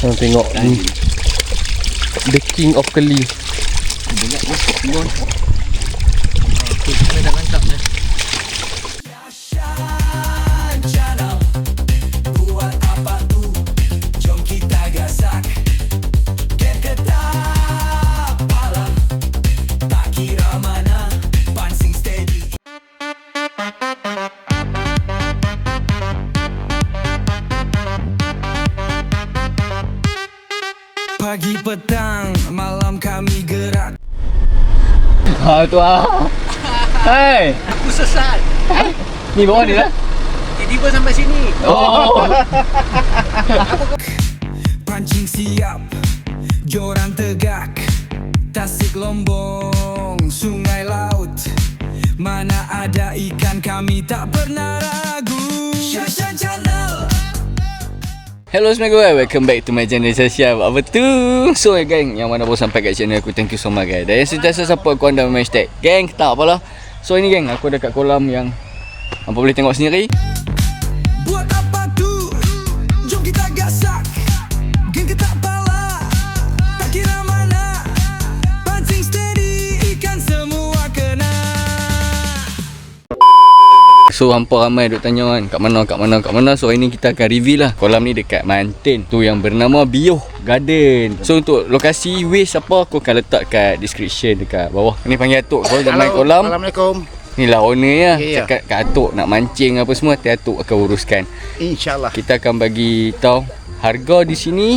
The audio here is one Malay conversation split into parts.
Korang tengok ni. The King of Keli. Banyak bos Tu ah Hai. Aku sesat. Ni bawah ni lah. Tiba-tiba sampai sini. Oh. Pancing siap Joran tegak Tasik lombong Sungai laut. Mana ada ikan kami tak pernah ragu. Shashan Channel Hello semua guys, welcome back to my channel Syah Apa tu? So eh, gang, yang mana pun sampai kat channel aku Thank you so much guys. Dan yang sentiasa support aku anda main hashtag Gang, tak apalah So ini gang, aku ada kat kolam yang Apa boleh tengok sendiri So hampa ramai duk tanya kan Kat mana, kat mana, kat mana So hari ni kita akan reveal lah Kolam ni dekat Mantin Tu yang bernama Bioh Garden So untuk lokasi waste apa Aku akan letak kat description dekat bawah Ni panggil Atuk Kalau dah main kolam Assalamualaikum. Ni lah owner ya. Ya, ya. Cakap kat Atuk nak mancing apa semua Nanti Atuk akan uruskan InsyaAllah. Kita akan bagi tahu harga di sini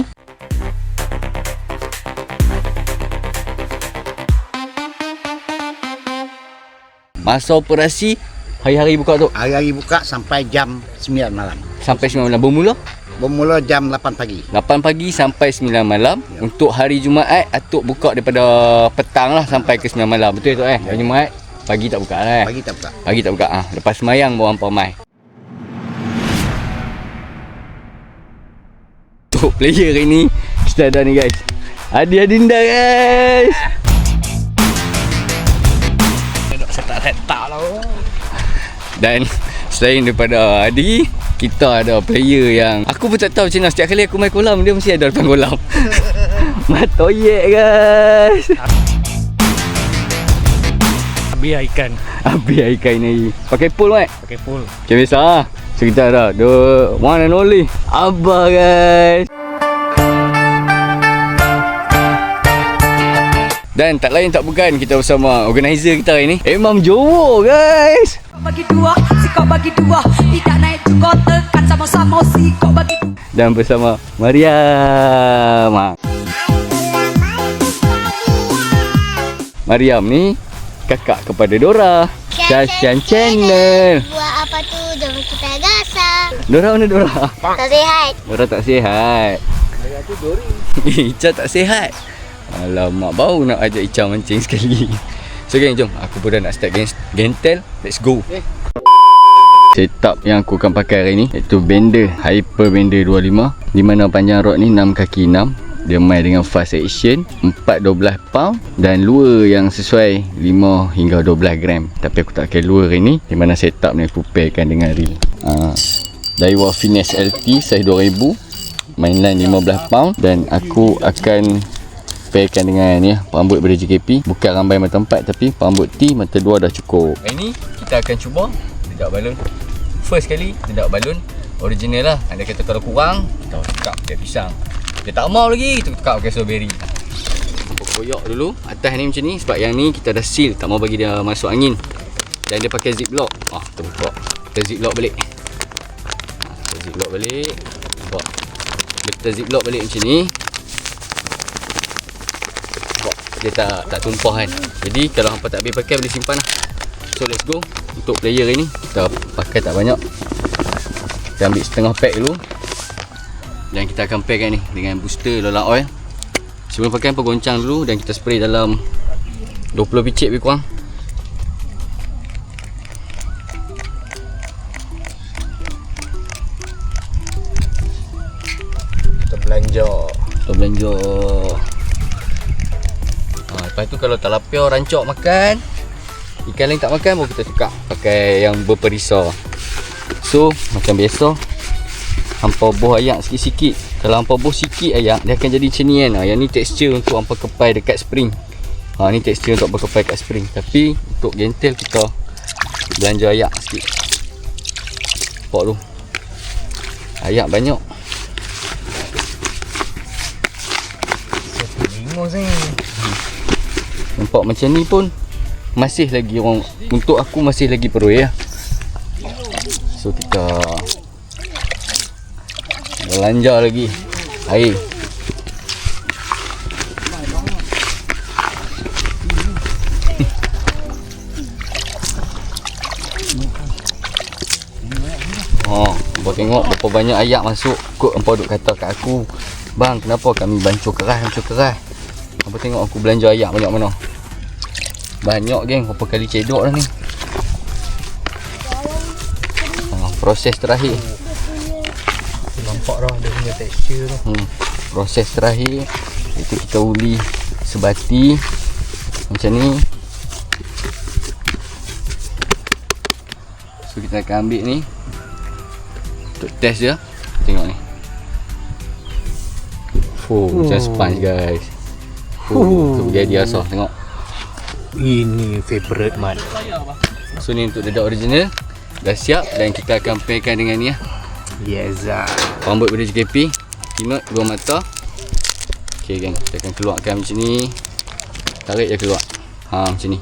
Masa operasi hari-hari buka tu Hari-hari buka sampai jam 9 malam. sampai 9 malam bermula Bermula jam 8 pagi. 8 pagi sampai 9 malam ya. Untuk hari Jumaat Atuk buka daripada petang lah sampai ke 9 malam Betul tu eh? Hari Jumaat pagi tak buka lah eh? Pagi tak buka. Pagi tak buka ah. Lepas semayang bawa hampa mai. Untuk player hari ni kita ada ni guys. Adi Adinda guys. Dan selain daripada Adi, kita ada player yang aku pun tak tahu macam mana setiap kali aku main kolam dia mesti ada depan kolam. Matoyek guys. Biar ikan Habis air kain ni. Pakai pool mat. Pakai full Macam biasa lah. So kita ada the one and only Abah guys. Dan tak lain tak bukan kita bersama organizer kita hari ni Imam Jowo guys. Bagi dua, si kau bagi dua. Tidak naik juga tekan sama-sama si kau bagi dua. Dan bersama Mariam Ha. Mariam ni kakak kepada Dora. Syashan Channel Buat apa tu? Jom kita gasak Dora mana Dora? Tak sihat. Dora tak sihat. Ica tak sihat Alamak baru nak ajak Ica mancing sekali. So geng jom. Aku pun dah nak start gen- gentel. Let's go. Setup yang aku akan pakai hari ni Iaitu bender Hyper Bender 25 Di mana panjang rod ni 6 kaki 6 Dia main dengan fast action 4-12 pound. Dan lure yang sesuai 5 hingga 12 gram. Tapi aku tak pakai lure hari ni Di mana setup ni aku pairkan dengan reel. Ha. Daiwa Finesse LT size 2000 Mainline 15 pound. Dan aku akan pairkan dengan ni lah, Perambut daripada JKP Bukan rambai mata 4 Tapi perambut T mata 2 dah cukup. Hari ni kita akan cuba Dedak balon First kali dedak balon Original lah. Anda kata kalau kurang Kita tukar pakai pisang. Dia tak mau lagi Kita tukar pakai strawberry. Kita koyak dulu. Atas ni macam ni Sebab yang ni kita dah seal. Tak mau bagi dia masuk angin. Dan dia pakai ziplock. Ah, kita buka. Kita ziplock balik. Ah, Kita ziplock balik. Nampak Kita ziplock balik macam ni Nampak? Dia tak tak tumpah kan. Jadi kalau hampa tak habis pakai boleh simpan lah. So let's go. Untuk player ni Kita pakai tak banyak. Kita ambil setengah pack dulu. Dan kita akan packkan ni Dengan booster Lola Oil. Sebelum pakai hampa goncang dulu Dan kita spray dalam 20 picit lebih kurang rancak makan Ikan lain tak makan baru kita tukar Pakai yang berperisa So macam biasa Hampa buah ayak sikit-sikit. Kalau hampa buh sikit ayak Dia akan jadi macam ni kan. Yang ni tekstur untuk hampa kepai dekat spring. Ha, Ni tekstur untuk hampa kepai dekat spring. Tapi untuk gentel kita Belanja ayak sikit. Nampak tu. Ayak banyak. Bingung saya. Nampak macam ni pun Masih lagi orang Untuk aku masih lagi perlu ya. So kita Belanja lagi. Air. Oh, Hampa tengok berapa banyak ayak masuk Kut hampa duk kata kat aku. Bang, kenapa kami bancur keras, bancur keras Hampa tengok aku belanja ayak banyak mana? Banyak geng, berapa kali cedok dah ni? Ha, Proses terakhir. Nampak dah dia punya tekstur tu. hmm. Proses terakhir. Itu kita uli sebati. Macam ni. So kita akan ambil ni. Untuk test dia. Tengok ni. Oh, macam sponge guys Oh, tu jadi asal tengok. Ini favourite mat. So ni untuk dedak original. Dah siap dan kita akan pairkan dengan ni lah Yes ah. Rambut pada JKP Kinut dua mata. Okay gang Kita akan keluarkan macam ni. Tarik je keluar. Ha macam ni.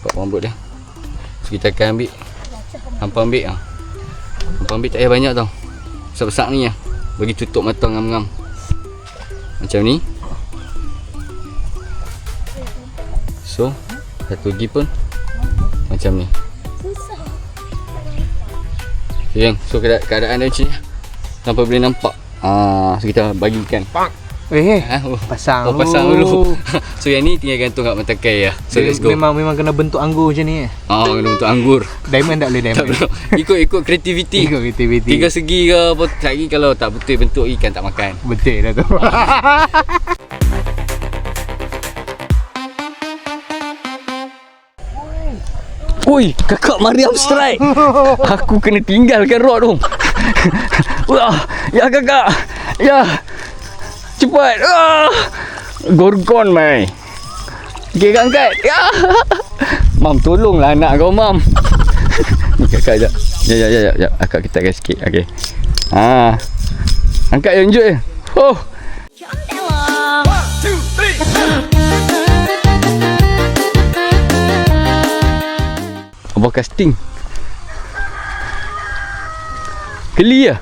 Buat rambut dia. So kita akan ambil. Hampa ambil ha. Hampa ambil tak payah banyak tau. Besar-besar ni lah Bagi tutup mata ngam-ngam. Macam ni So Satu lagi pun Macam ni Okay gang So keadaan, keadaan dia macam ni Sampai boleh nampak Ah, so kita bagikan. Eh, Ha, oh, pasang oh, pasang dulu. so yang ni tinggal gantung kat mata kai ya. So let's go. Memang memang kena bentuk anggur macam ni eh. Ah, kena untuk anggur. Diamond tak boleh Tak diamond. perlu. Ikut ikut kreativiti. Ikut aktiviti. Tiga segi ke apa lagi kalau tak betul bentuk ikan tak makan. Betul dah tu. Oi, kakak Mariam strike. Aku kena tinggalkan rod tu. Wah, ya kakak. Ya. Cepat. Ah. Gorgon mai. Kak angkat. Ya. Mam tolonglah anak kau mam. Ni kakak jap. Ya ya ya ya, ya. Akak ketatkan sikit. Okey. Ha. Angkat tunjuk je. Oh. Apa casting? Geli lah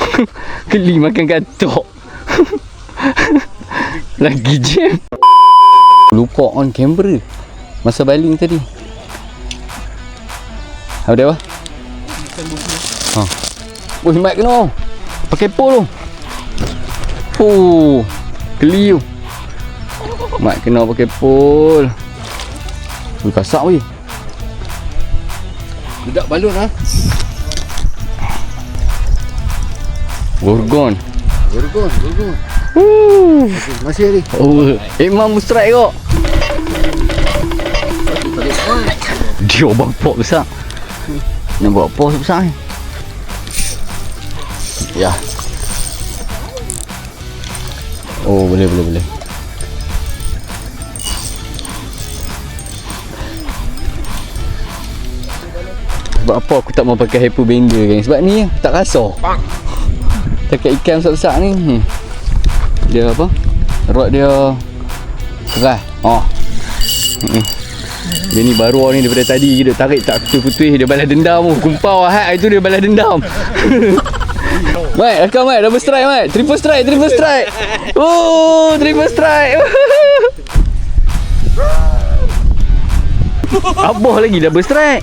Geli makan katok Lagi jam Lupa on camera. Masa baling tadi. Apa dia apa? Ha. Wih mic kena. Pakai pol tu Oh Geli tu. Mic kena pakai pol Wih kasak weh Budak balon ha Gorgon Gorgon, gorgon. Woo. Masih hari. Oh, Imam strike kok. Dia bang pok besar. Nak buat pok besar ni. Ya. Oh, boleh boleh boleh. Sebab apa aku tak mau pakai hyper bender kan? Sebab ni tak rasa. Takat ikan besar-besar ni. Hmm. Dia apa? Rod dia keras. Oh. Hmm. Dia ni baru ni daripada tadi dia tarik tak putih-putih dia balas dendam tu. Kumpau hat itu dia balas dendam. Mat, rakam Mat, double strike Mat. Triple strike, triple strike. Oh, triple strike. Abah lagi double strike.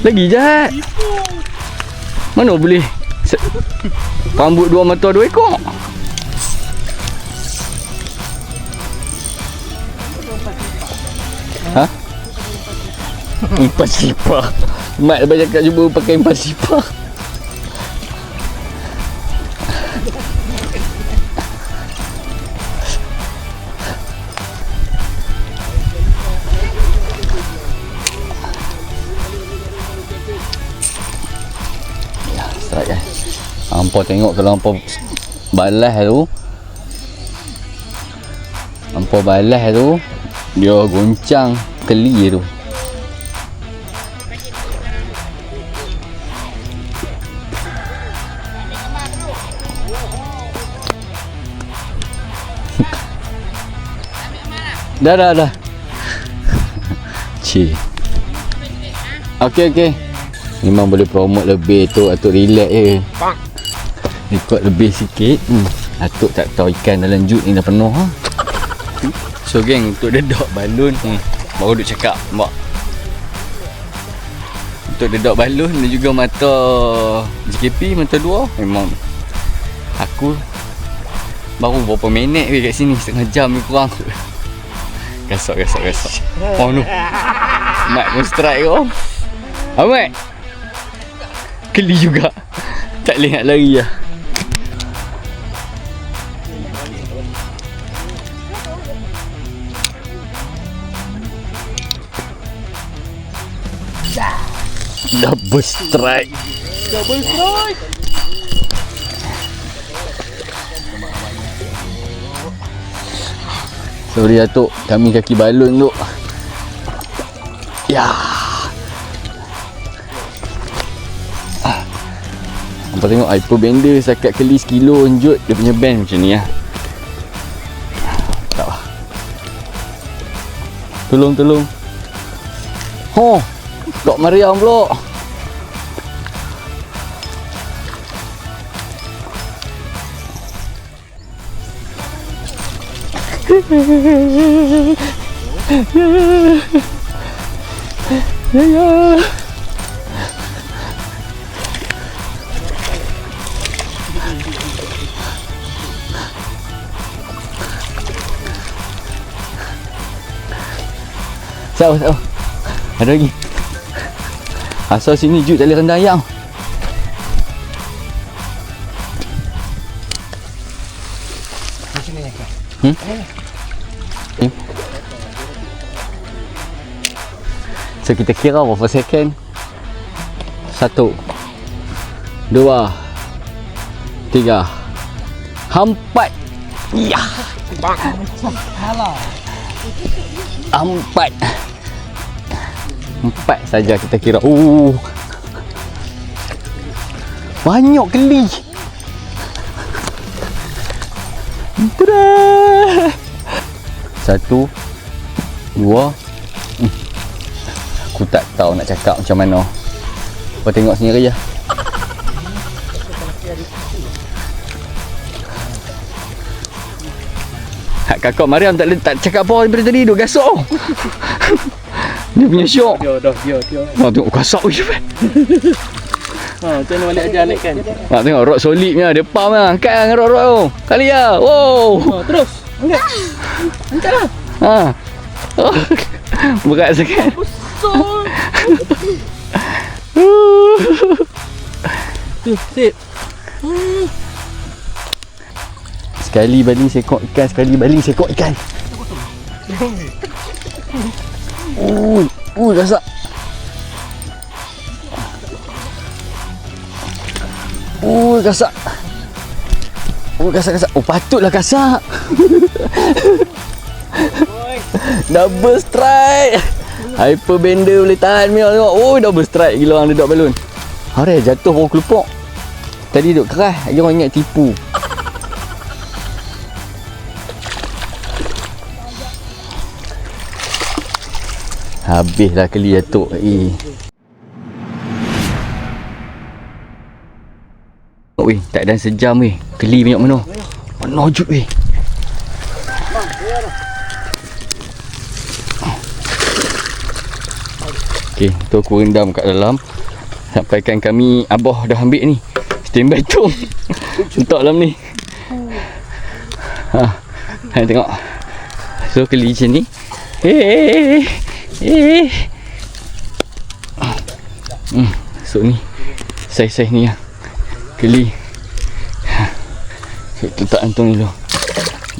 Lagi jahat. Mana boleh Rambut dua mata dua ekor. Ha? Empat sipah. Mat banyak kat cuba pakai empat sipah. Tengok kalau hampa balas tu? Hampa balas tu Dia goncang keli tu. Dah dah dah. Cik. Okey okey. Memang boleh promote lebih tu Atuk relax je Ikut lebih sikit. Hmm. Atuk tak tahu ikan dalam jut ni dah penuh ha? So geng untuk dedok balon ni Baru duk cakap Mak Untuk dedok balon dan juga mata JKP mata dua. Memang. Aku Baru berapa minit weh kat sini Setengah jam lebih kurang. Gasok gasok gasok. Oh no. Mat pun strike kau Amat Keli juga. Tak boleh nak lari lah Double strike Double strike. Sorry Datuk Kami kaki balon tu. Ya. Ah. Nampak tengok hyper bender Sakat keli sekilo Enjut Dia punya band macam ni lah Tak. Lah Tolong tolong. Oh Dok Mariam pula Ya ya Sat, sat. Ada lagi. Asal sini Jut tak boleh rendang ayam. Hmm? Hmm? So kita kira berapa second? Satu. Dua. Tiga. Empat. Ya. Empat Empat saja kita kira. Oh Banyak keli Tada! Satu Dua. Hmm. Aku tak tahu nak cakap macam mana. Kau tengok sendiri je. Kakak Mariam tak, tak cakap apa daripada tadi Duk gasok Dia punya syok Dia dah dia dia. Mak tengok je Fan Ha, macam mana balik ajar naik kan? Mak tengok rod solid punya Dia pump lah Angkat lah dengan rod-rod tu Kali lah Wow Ha, terus. Angkat. Angkat lah. Ha oh. Berat sangat Tu, sip. Sekali baling sekok ikan Sekali baling sekok ikan Ui, ui gasak Ui gasak Ui gasak gasak Oh patutlah gasak Double strike. Hyper bender boleh tahan Mia tengok Oh double strike gila orang duduk balon Hari jatuh baru kelupuk Tadi duduk keras Lagi orang ingat tipu Habislah keli Datuk eh. Weh, tak ada sejam weh. Keli banyak mana? Mana jut weh. Okey, tu aku rendam kat dalam. Sampaikan kami Abah dah ambil ni. Standby tu. Untuk dalam ni. Ha. Ha tengok. So keli macam ni. Eh. Eh. Hmm, so ni. Saiz-saiz ni lah. Keli. Ha. Kita letak antung dulu.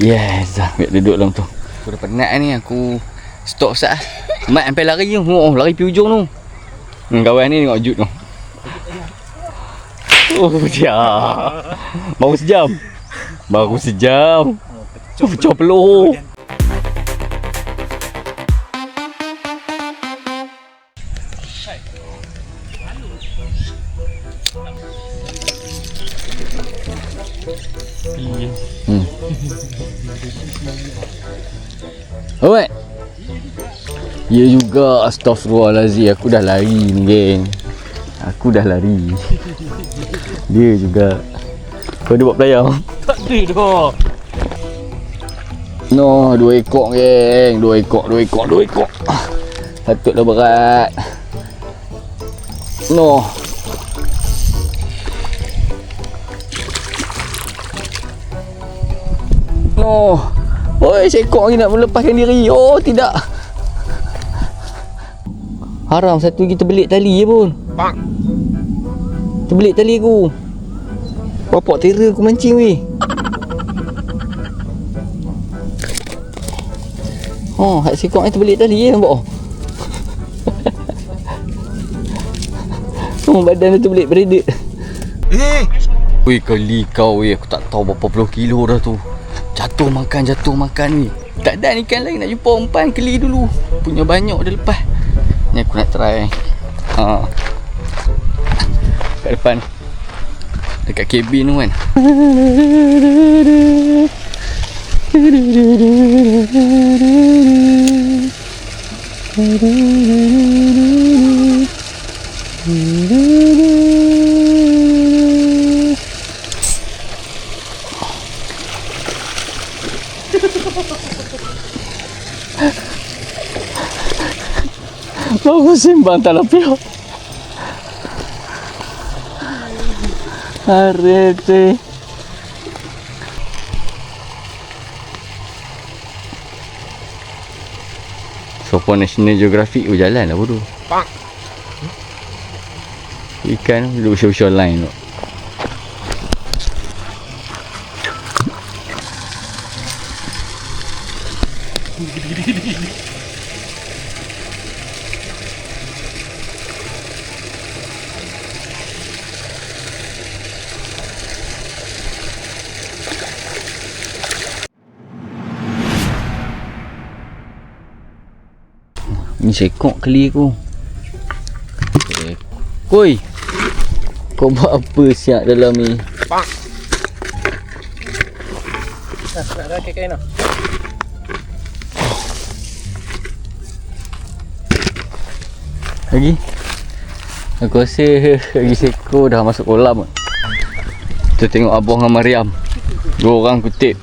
Yes, dah. Biar duduk dalam tu. Aku dah penat ni. Aku stop sat lah. Mat sampai lari tu. Oh, lari pergi ujung tu. Hmm, kawan ni tengok jut tu. Oh dia. Baru sejam. Baru sejam. Oh, pecah peluh. Hmm. Alright. Ya juga Astaghfirullahalazim Aku dah lari ni geng. Aku dah lari. Dia juga. Kau ada buat pelayar Tak ada dah. No Dua ekor geng. Dua ekor Dua ekor Dua ekor. Patutlah berat No. No. Oi seekor lagi nak melepaskan diri. Oh tidak. Haram satu lagi terbelit tali je pun Bang. Terbelit tali aku. Bapak terror aku mancing weh. Oh, hak sikok ni terbelit tali je nampak. Oh, badan dia terbelit beredek. Eh. Weh, kali kau weh, aku tak tahu berapa puluh kilo dah tu. Jatuh makan, jatuh makan ni. Tak ada ikan lain nak jumpa umpan keli dulu. Punya banyak dah lepas. Ni aku nak try. Ha. Kat depan. Dekat kabin tu kan. Bagus sembang talapia. Arete. Sopo National Geographic tu jalan lah bodoh. Bang. Ikan duduk show-show line tu. Ni sekok keli aku. Eh, Koi. Kau buat apa siap dalam ni? Bang. Nah, nak rakit kain lah. Lagi? Aku rasa lagi seko dah masuk kolam. Kita tengok abang dengan Mariam. Dua orang kutip.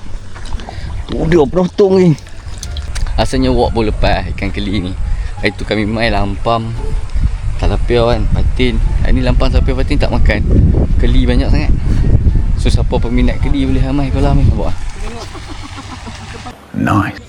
Udah penonton ni. Asalnya wak pun lepas ikan keli ni. Hari tu kami main lampam. Talapia kan, patin. Hari ni lampam talapia patin tak makan. Keli banyak sangat. So siapa peminat keli boleh ramai kolam ni. Nampak? Nice.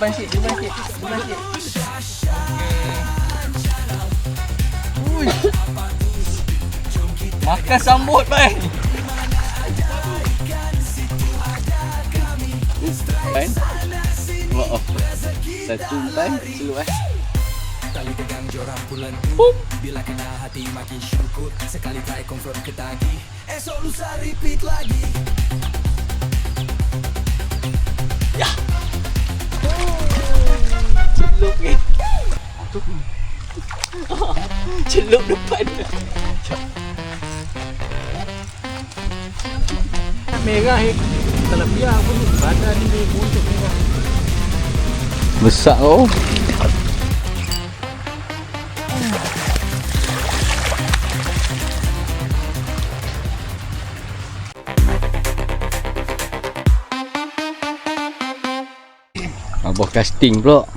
Depan sikit, depan sikit. Depan sikit. Ui. Makan sambut, bang. Kan? Maaf. Satu umpan seluas. Tali pegang joran bulan Bila kena hati makin syukur Sekali try confront ketagi Esok lusa repeat lagi Celup ni. Celup depan. Merah eh. Kalau biar pun badan ni buntut merah. Besar kau. Abah casting pula.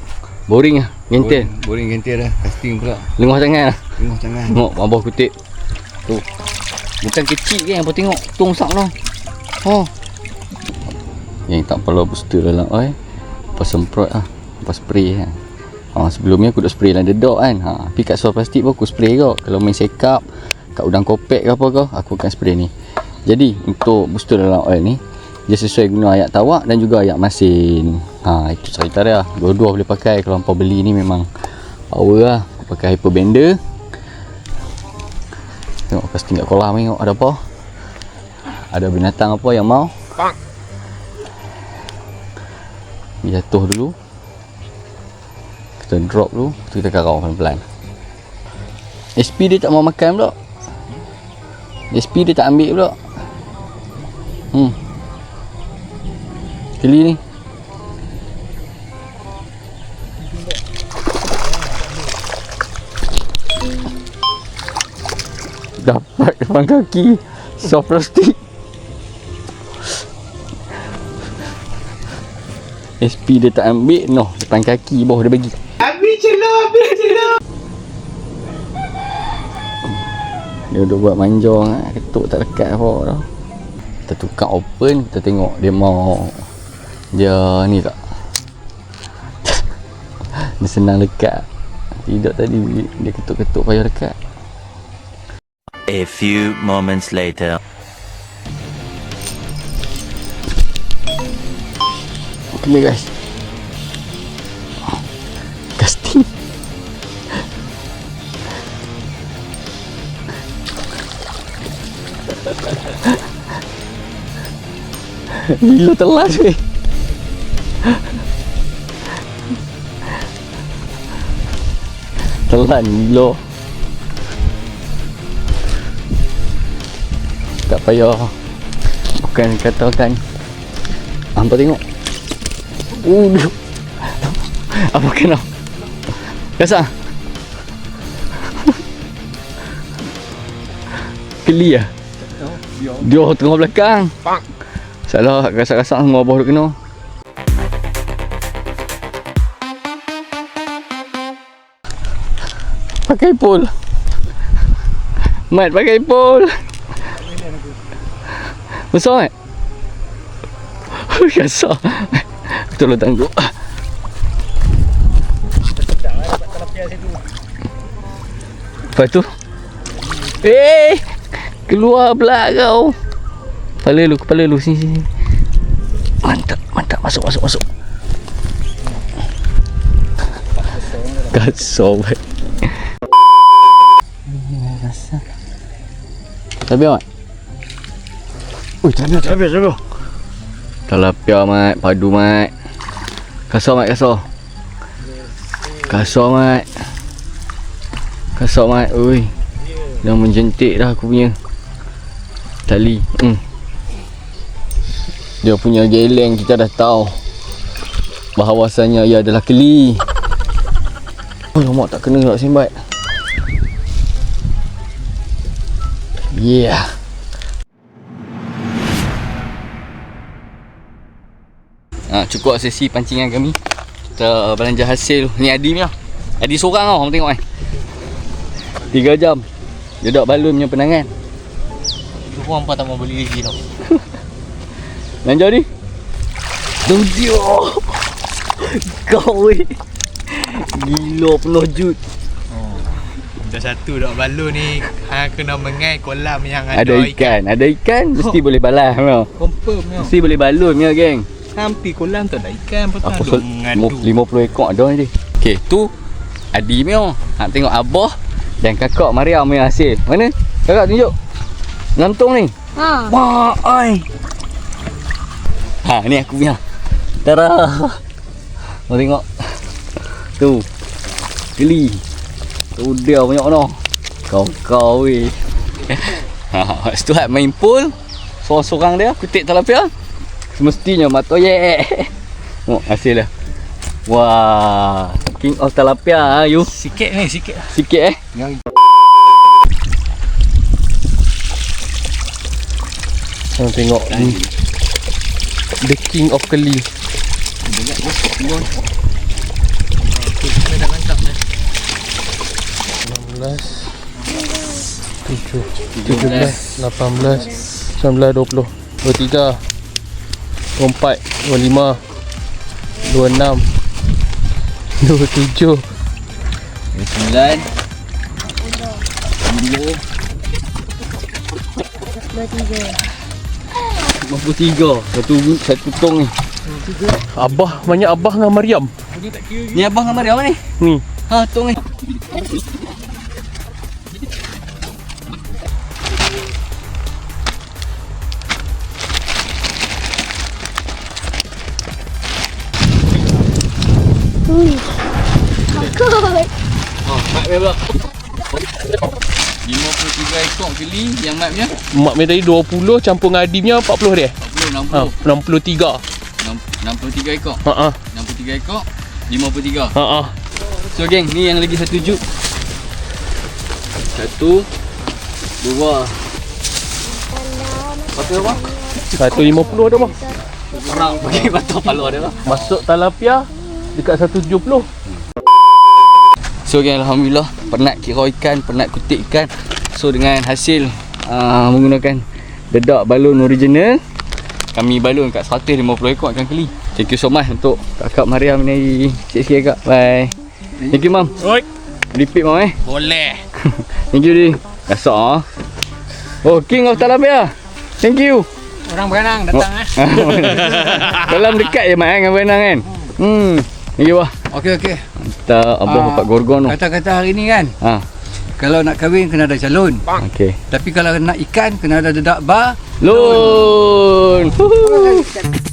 Boring ah, gentel. Boring gentil dah. Casting pula. Lengah sangat lah. Tengok tangan. Tengok abah kutip. Tu. Bukan kecil kan abah tengok. Tung sak lah. Oh. Yang tak perlu booster dalam oil. Lepas semprot lah. Lepas spray lah. Ha, sebelum ni aku dah spray dalam dedok kan. Ha, tapi kat soal plastik pun aku spray kau. Kalau main sekap, kat udang kopek ke apa kau, aku akan spray ni. Jadi untuk booster dalam oil ni, dia sesuai guna ayak tawak dan juga ayak masin. Ha, itu cerita dia. Dua-dua boleh pakai. Kalau hampa beli ni memang power lah. Pakai hyper bender. Tengok pas tinggal kolam tengok ada apa. Ada binatang apa yang mau. Dia jatuh dulu. Kita drop dulu. Lepas kita karau pelan-pelan. SP dia tak mau makan pula. SP dia tak ambil pula. Hmm. Keli ni. Dapat depan kaki. Soft plastik. SP dia tak ambil noh depan kaki bawah dia bagi. Ambil celah, ambil celah. Dia dah buat manjang ah, ketuk tak dekat apa dah. Kita tukar open, kita tengok dia mau dia ni tak. dia senang dekat. Tidak tadi dia ketuk-ketuk payah dekat. A few moments later. Okay na guys. the last telat eh. Telan hilo. Tak payah. Bukan katakan. Hampa tengok. Uh, apa kena? Biasa. Keli ah. Dia tengah belakang. Salah gasak-gasak semua bawah kena. Pakai pol. Mat pakai pol. Besar mat? Gasak. Tolong tangguh. Lepas tu? Eh! Keluar pula kau. Kepala lu Kepala lu. Sini sini Mantap Mantap. Masuk masuk masuk. Kasar baik Tapi mat Ui tapi tapi tapi Tilapia mat. Padu mat. Kasar mat kasar. Kasar mat. Kasar mat. Ui. Dah menjentik dah aku punya Tali. Hmm. Dia punya geleng kita dah tahu. Bahawasanya ia adalah keli. Oh lama tak kena nak simbat. Yeah Ha, cukup sesi pancingan kami. Kita belanja hasil. Ni Adi punya. Adi seorang tau Kamu tengok eh. 3 jam. Dia duduk balon punya penangan. Tu pun hampa tak mau beli lagi tau. Belanja ni Tu dia. Kau weh. Gila penuh jut. Dah satu dak balon ni hang kena mengai kolam yang ada, Ada ikan Ada ikan. Mesti boleh balas tau. Confirm ni. Mesti boleh balon punya geng Hampir kolam tu ada ikan apa Apa tu sol ngadu. 50 ekor ada ni Okay tu Adi punya Nak tengok Abah Dan kakak Mariam punya hasil Mana? Kakak tunjuk Gantung ni Ha. Wah, ai. Ha, ni aku punya. Tara. Mau tengok. Tu. Geli. Tu dia banyak no. Kau kau weh. Ha, lepas tu hat main pool. Seorang-seorang dia kutik tilapia. Semestinya matoyek. Oh, hasil dah. Wah, king of tilapia ah you. Sikit ni, sikit. Sikit eh. Yang Saya tengok ni. The King of Keli. Banyak bos. Kita dah mantap dah. 16 7 17 18 19 20 23 24 25 26 27 29 30 53 Satu satu tong ni. Abah banyak Abah dengan Mariam. Ni Abah dengan Mariam ni? Ni. Ha tong ni. Takut. Oh, mat dia pula 53 ekor keli yang mat punya Mak mi tadi 20 Campur dengan Adi punya 40 dia 40, 60 ha, 63 63 ekor Ha ah. 63 ekor 53 Ha. Ah. So geng, ni yang lagi satu juk Satu Dua. Berapa apa? 150 ada bang Orang bagi batu palu ada lah Masuk talapia Dekat 170 So geng, Alhamdulillah Penat kira ikan, penat kutik ikan. So dengan hasil uh, Menggunakan Dedak balon original Kami balon kat 150 ekor ikan keli. Thank you so much untuk kakak Mariam ni. Sikit-sikit kak, bye. Thank you mam. Oi. Repeat mam eh. Boleh. Thank you di. Gasak ah. Oh King of Talapia Thank you. Orang berenang datang eh. Dalam dekat je mat eh, dengan berenang kan? Hmm You bah Okey okey. Kita abah Ah, dapat gorgon tu Kata-kata hari ni kan, Ha kalau nak kahwin kena ada calon. Okay Tapi kalau nak ikan kena ada dedak bar. Lun Huhu.